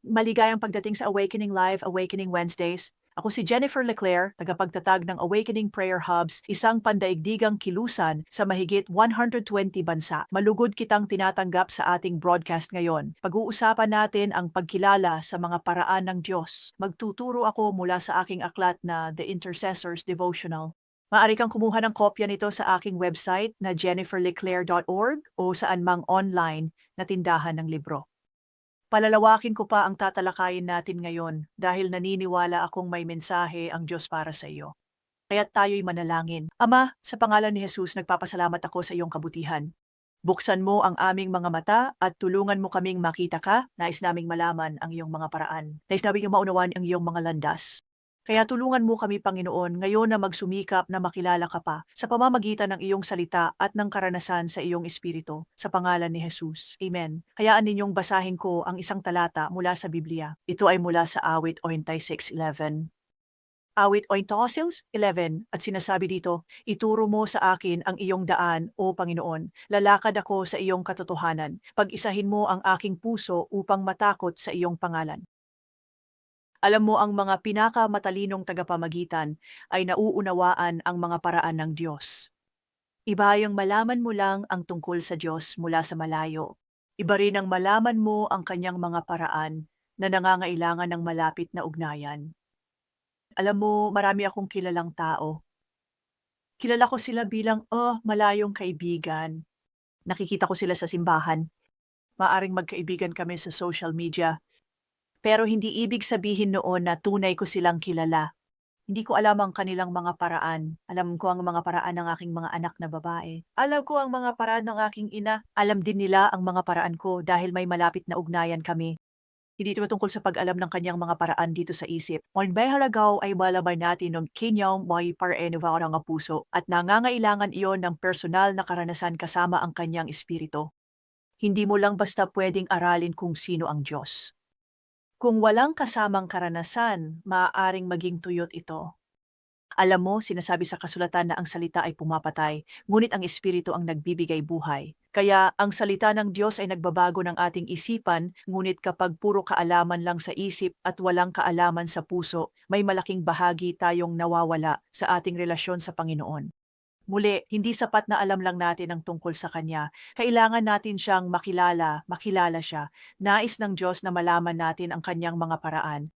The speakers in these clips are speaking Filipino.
Maligayang pagdating sa Awakening Live, Awakening Wednesdays. Ako si Jennifer Leclerc, tagapagtatag ng Awakening Prayer Hubs, isang pandaigdigang kilusan sa mahigit 120 bansa. Malugod kitang tinatanggap sa ating broadcast ngayon. Pag-uusapan natin ang pagkilala sa mga paraan ng Diyos. Magtuturo ako mula sa aking aklat na The Intercessor's Devotional. Maaari kang kumuha ng kopya nito sa aking website na jenniferleclaire.org o saan mang online na tindahan ng libro. Palalawakin ko pa ang tatalakayin natin ngayon dahil naniniwala akong may mensahe ang Diyos para sa iyo. Kaya't tayo'y manalangin. Ama, sa pangalan ni Jesus, nagpapasalamat ako sa iyong kabutihan. Buksan mo ang aming mga mata at tulungan mo kaming makita ka. Nais naming malaman ang iyong mga paraan. Nais naming maunawan ang iyong mga landas. Kaya tulungan mo kami, Panginoon, ngayon na magsumikap na makilala ka pa sa pamamagitan ng iyong salita at ng karanasan sa iyong espiritu. Sa pangalan ni Jesus. Amen. Hayaan ninyong basahin ko ang isang talata mula sa Biblia. Ito ay mula sa awit 86.11. Awit 86.11 at sinasabi dito, Ituro mo sa akin ang iyong daan, O Panginoon. Lalakad ako sa iyong katotohanan. Pag-isahin mo ang aking puso upang matakot sa iyong pangalan. Alam mo ang mga pinakamatalinong tagapamagitan ay nauunawaan ang mga paraan ng Diyos. Iba yung malaman mo lang ang tungkol sa Diyos mula sa malayo. Iba rin ang malaman mo ang kanyang mga paraan na nangangailangan ng malapit na ugnayan. Alam mo, marami akong kilalang tao. Kilala ko sila bilang, oh, malayong kaibigan. Nakikita ko sila sa simbahan. Maaring magkaibigan kami sa social media pero hindi ibig sabihin noon na tunay ko silang kilala. Hindi ko alam ang kanilang mga paraan. Alam ko ang mga paraan ng aking mga anak na babae. Alam ko ang mga paraan ng aking ina. Alam din nila ang mga paraan ko dahil may malapit na ugnayan kami. Hindi ito tungkol sa pag-alam ng kanyang mga paraan dito sa isip. Ngunit may halagaw ay malaman natin ng kanyang may paraenuwa ng puso at nangangailangan iyon ng personal na karanasan kasama ang kanyang espiritu. Hindi mo lang basta pwedeng aralin kung sino ang Diyos. Kung walang kasamang karanasan, maaaring maging tuyot ito. Alam mo, sinasabi sa kasulatan na ang salita ay pumapatay, ngunit ang espiritu ang nagbibigay buhay. Kaya ang salita ng Diyos ay nagbabago ng ating isipan, ngunit kapag puro kaalaman lang sa isip at walang kaalaman sa puso, may malaking bahagi tayong nawawala sa ating relasyon sa Panginoon. Muli, hindi sapat na alam lang natin ang tungkol sa Kanya. Kailangan natin siyang makilala, makilala siya. Nais ng Diyos na malaman natin ang Kanyang mga paraan.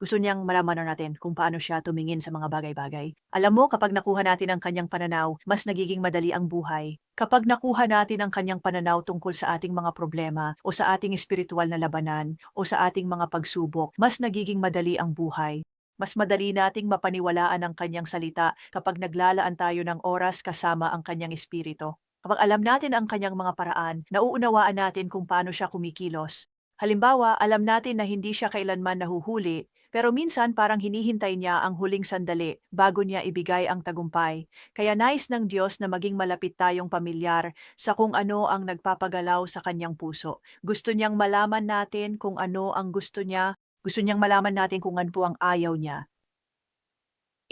Gusto niyang malaman na natin kung paano siya tumingin sa mga bagay-bagay. Alam mo, kapag nakuha natin ang kanyang pananaw, mas nagiging madali ang buhay. Kapag nakuha natin ang kanyang pananaw tungkol sa ating mga problema o sa ating espiritual na labanan o sa ating mga pagsubok, mas nagiging madali ang buhay. Mas madali nating mapaniwalaan ang kanyang salita kapag naglalaan tayo ng oras kasama ang kanyang espiritu. Kapag alam natin ang kanyang mga paraan, nauunawaan natin kung paano siya kumikilos. Halimbawa, alam natin na hindi siya kailanman nahuhuli, pero minsan parang hinihintay niya ang huling sandali bago niya ibigay ang tagumpay. Kaya nais ng Diyos na maging malapit tayong pamilyar sa kung ano ang nagpapagalaw sa kanyang puso. Gusto niyang malaman natin kung ano ang gusto niya gusto niyang malaman natin kung ano po ang ayaw niya.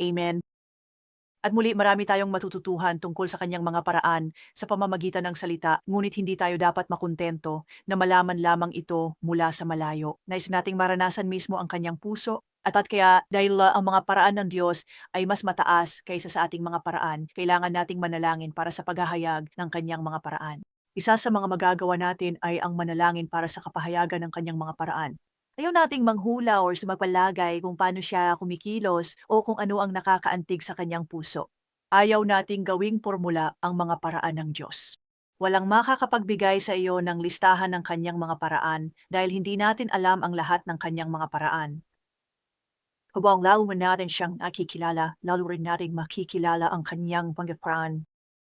Amen. At muli marami tayong matututuhan tungkol sa kanyang mga paraan sa pamamagitan ng salita, ngunit hindi tayo dapat makontento na malaman lamang ito mula sa malayo. Nais nating maranasan mismo ang kanyang puso at at kaya dahil uh, ang mga paraan ng Diyos ay mas mataas kaysa sa ating mga paraan, kailangan nating manalangin para sa paghahayag ng kanyang mga paraan. Isa sa mga magagawa natin ay ang manalangin para sa kapahayagan ng kanyang mga paraan. Ayaw nating manghula or sumagpalagay kung paano siya kumikilos o kung ano ang nakakaantig sa kanyang puso. Ayaw nating gawing formula ang mga paraan ng Diyos. Walang makakapagbigay sa iyo ng listahan ng kanyang mga paraan dahil hindi natin alam ang lahat ng kanyang mga paraan. Habang lalo natin siyang nakikilala, lalo rin nating makikilala ang kanyang mga paraan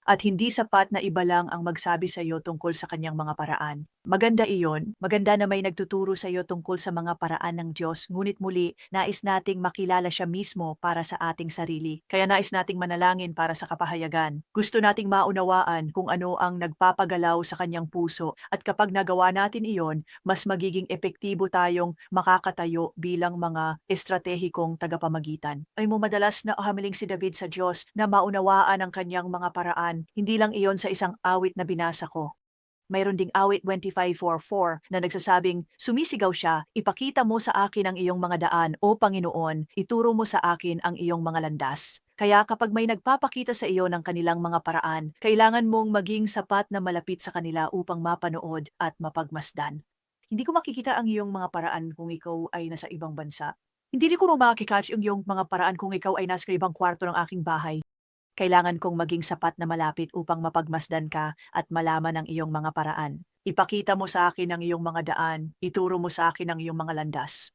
at hindi sapat na iba lang ang magsabi sa iyo tungkol sa kanyang mga paraan. Maganda iyon, maganda na may nagtuturo sa iyo tungkol sa mga paraan ng Diyos, ngunit muli, nais nating makilala siya mismo para sa ating sarili. Kaya nais nating manalangin para sa kapahayagan. Gusto nating maunawaan kung ano ang nagpapagalaw sa kanyang puso at kapag nagawa natin iyon, mas magiging epektibo tayong makakatayo bilang mga estratehikong tagapamagitan. Ay mo madalas na hamiling si David sa Diyos na maunawaan ang kanyang mga paraan hindi lang iyon sa isang awit na binasa ko. Mayroon ding awit 25.4.4 na nagsasabing, sumisigaw siya, ipakita mo sa akin ang iyong mga daan, o Panginoon, ituro mo sa akin ang iyong mga landas. Kaya kapag may nagpapakita sa iyo ng kanilang mga paraan, kailangan mong maging sapat na malapit sa kanila upang mapanood at mapagmasdan. Hindi ko makikita ang iyong mga paraan kung ikaw ay nasa ibang bansa. Hindi ko makikatch ang iyong mga paraan kung ikaw ay nasa ibang kwarto ng aking bahay. Kailangan kong maging sapat na malapit upang mapagmasdan ka at malaman ang iyong mga paraan. Ipakita mo sa akin ang iyong mga daan, ituro mo sa akin ang iyong mga landas.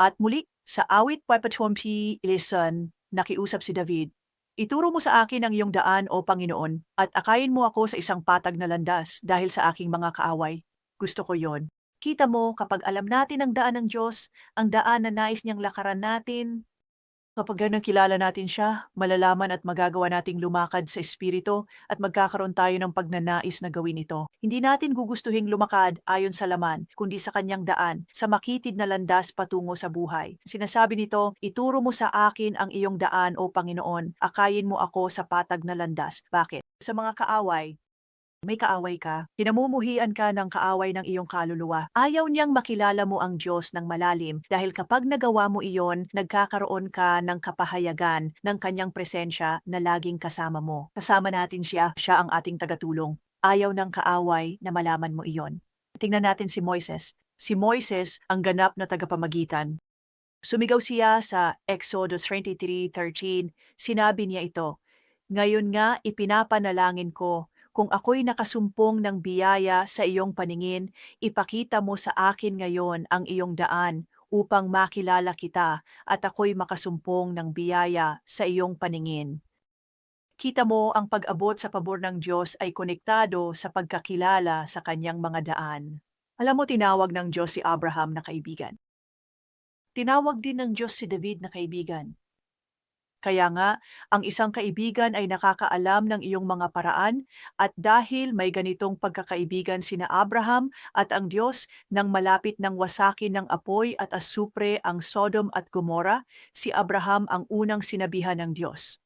At muli, sa awit 5.20, listen, nakiusap si David, Ituro mo sa akin ang iyong daan, O Panginoon, at akayin mo ako sa isang patag na landas dahil sa aking mga kaaway. Gusto ko yon. Kita mo, kapag alam natin ang daan ng Diyos, ang daan na nais niyang lakaran natin, Kapag ganang kilala natin siya, malalaman at magagawa nating lumakad sa espiritu at magkakaroon tayo ng pagnanais na gawin ito. Hindi natin gugustuhing lumakad ayon sa laman, kundi sa kanyang daan, sa makitid na landas patungo sa buhay. Sinasabi nito, ituro mo sa akin ang iyong daan o Panginoon, akayin mo ako sa patag na landas. Bakit? Sa mga kaaway, may kaaway ka, kinamumuhian ka ng kaaway ng iyong kaluluwa. Ayaw niyang makilala mo ang Diyos ng malalim dahil kapag nagawa mo iyon, nagkakaroon ka ng kapahayagan ng kanyang presensya na laging kasama mo. Kasama natin siya, siya ang ating tagatulong. Ayaw ng kaaway na malaman mo iyon. Tingnan natin si Moises. Si Moises ang ganap na tagapamagitan. Sumigaw siya sa Exodus 23.13. Sinabi niya ito, Ngayon nga ipinapanalangin ko kung ako'y nakasumpong ng biyaya sa iyong paningin, ipakita mo sa akin ngayon ang iyong daan upang makilala kita at ako'y makasumpong ng biyaya sa iyong paningin. Kita mo ang pag-abot sa pabor ng Diyos ay konektado sa pagkakilala sa kanyang mga daan. Alam mo, tinawag ng Diyos si Abraham na kaibigan. Tinawag din ng Diyos si David na kaibigan. Kaya nga, ang isang kaibigan ay nakakaalam ng iyong mga paraan at dahil may ganitong pagkakaibigan sina Abraham at ang Diyos nang malapit ng wasakin ng apoy at asupre ang Sodom at Gomora, si Abraham ang unang sinabihan ng Diyos.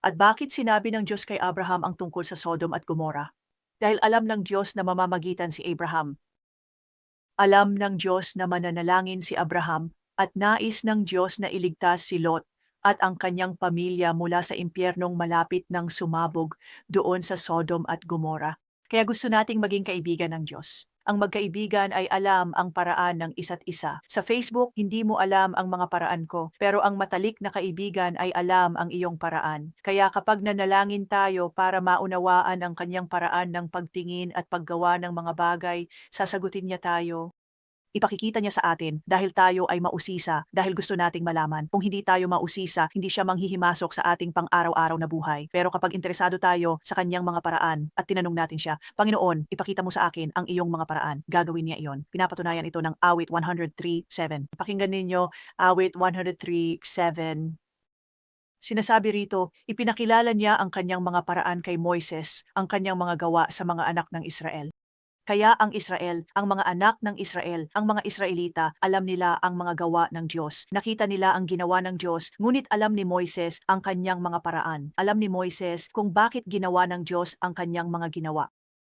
At bakit sinabi ng Diyos kay Abraham ang tungkol sa Sodom at Gomora? Dahil alam ng Diyos na mamamagitan si Abraham. Alam ng Diyos na mananalangin si Abraham at nais ng Diyos na iligtas si Lot at ang kanyang pamilya mula sa impyernong malapit ng sumabog doon sa Sodom at Gomora. Kaya gusto nating maging kaibigan ng Diyos. Ang magkaibigan ay alam ang paraan ng isa't isa. Sa Facebook, hindi mo alam ang mga paraan ko, pero ang matalik na kaibigan ay alam ang iyong paraan. Kaya kapag nanalangin tayo para maunawaan ang kanyang paraan ng pagtingin at paggawa ng mga bagay, sasagutin niya tayo, ipakikita niya sa atin dahil tayo ay mausisa, dahil gusto nating malaman. Kung hindi tayo mausisa, hindi siya manghihimasok sa ating pang-araw-araw na buhay. Pero kapag interesado tayo sa kanyang mga paraan at tinanong natin siya, Panginoon, ipakita mo sa akin ang iyong mga paraan. Gagawin niya iyon. Pinapatunayan ito ng awit 103.7. Pakinggan ninyo, awit 103.7. Sinasabi rito, ipinakilala niya ang kanyang mga paraan kay Moises, ang kanyang mga gawa sa mga anak ng Israel. Kaya ang Israel, ang mga anak ng Israel, ang mga Israelita, alam nila ang mga gawa ng Diyos. Nakita nila ang ginawa ng Diyos, ngunit alam ni Moises ang kanyang mga paraan. Alam ni Moises kung bakit ginawa ng Diyos ang kanyang mga ginawa.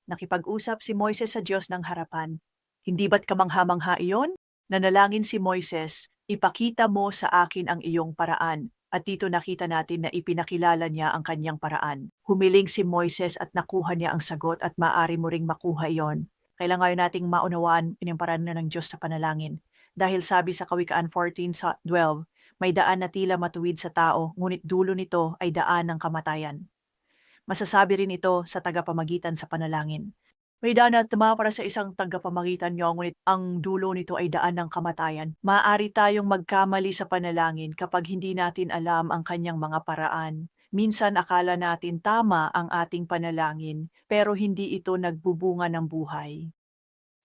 Nakipag-usap si Moises sa Diyos ng harapan. Hindi ba't kamangha-mangha iyon? Nanalangin si Moises, ipakita mo sa akin ang iyong paraan. At dito nakita natin na ipinakilala niya ang kanyang paraan. Humiling si Moises at nakuha niya ang sagot at maaari mo ring makuha iyon. Kailangan nating maunawaan yung paraan na ng Diyos sa panalangin. Dahil sabi sa Kawikaan 14 sa 12, may daan na tila matuwid sa tao, ngunit dulo nito ay daan ng kamatayan. Masasabi rin ito sa tagapamagitan sa panalangin. May daan at tama para sa isang tagapamagitan niyo, ngunit ang dulo nito ay daan ng kamatayan. Maaari tayong magkamali sa panalangin kapag hindi natin alam ang kanyang mga paraan. Minsan akala natin tama ang ating panalangin, pero hindi ito nagbubunga ng buhay.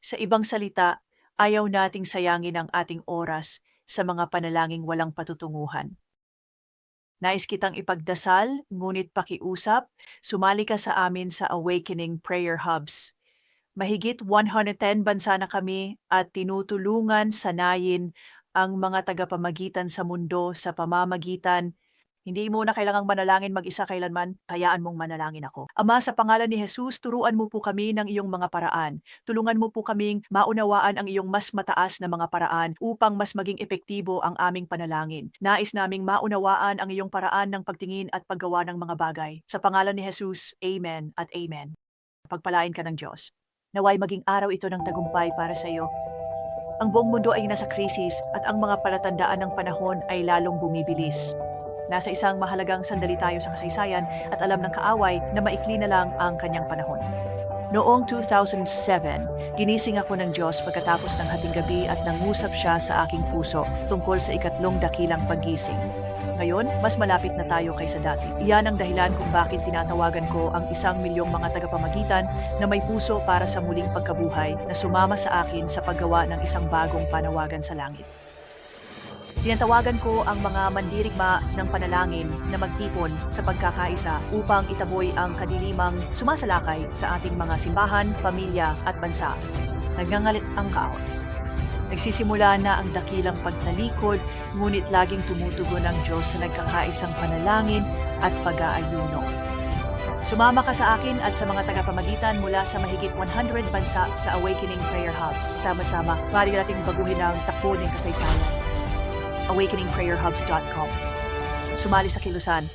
Sa ibang salita, ayaw nating sayangin ang ating oras sa mga panalangin walang patutunguhan. Nais kitang ipagdasal, ngunit pakiusap, sumali ka sa amin sa Awakening Prayer Hubs. Mahigit 110 bansa na kami at tinutulungan sanayin ang mga tagapamagitan sa mundo sa pamamagitan Hindi mo na kailangang manalangin mag-isa kailanman, hayaan mong manalangin ako. Ama, sa pangalan ni Jesus, turuan mo po kami ng iyong mga paraan. Tulungan mo po kaming maunawaan ang iyong mas mataas na mga paraan upang mas maging epektibo ang aming panalangin. Nais naming maunawaan ang iyong paraan ng pagtingin at paggawa ng mga bagay. Sa pangalan ni Jesus, Amen at Amen. Pagpalain ka ng Diyos. Naway maging araw ito ng tagumpay para sa iyo. Ang buong mundo ay nasa krisis at ang mga palatandaan ng panahon ay lalong bumibilis. Nasa isang mahalagang sandali tayo sa kasaysayan at alam ng kaaway na maikli na lang ang kanyang panahon. Noong 2007, ginising ako ng Diyos pagkatapos ng hating gabi at nangusap siya sa aking puso tungkol sa ikatlong dakilang paggising. Ngayon, mas malapit na tayo kaysa dati. Iyan ang dahilan kung bakit tinatawagan ko ang isang milyong mga tagapamagitan na may puso para sa muling pagkabuhay na sumama sa akin sa paggawa ng isang bagong panawagan sa langit. Tinatawagan ko ang mga mandirigma ng panalangin na magtipon sa pagkakaisa upang itaboy ang kadilimang sumasalakay sa ating mga simbahan, pamilya at bansa. Nagngangalit ang kaaway. Nagsisimula na ang dakilang pagtalikod, ngunit laging tumutugon ang Diyos sa nagkakaisang panalangin at pag-aayuno. Sumama ka sa akin at sa mga tagapamagitan mula sa mahigit 100 bansa sa Awakening Prayer Hubs. Sama-sama, pari nating baguhin ang takbo ng kasaysayan. awakeningprayerhubs.com. Sumali sa kilusan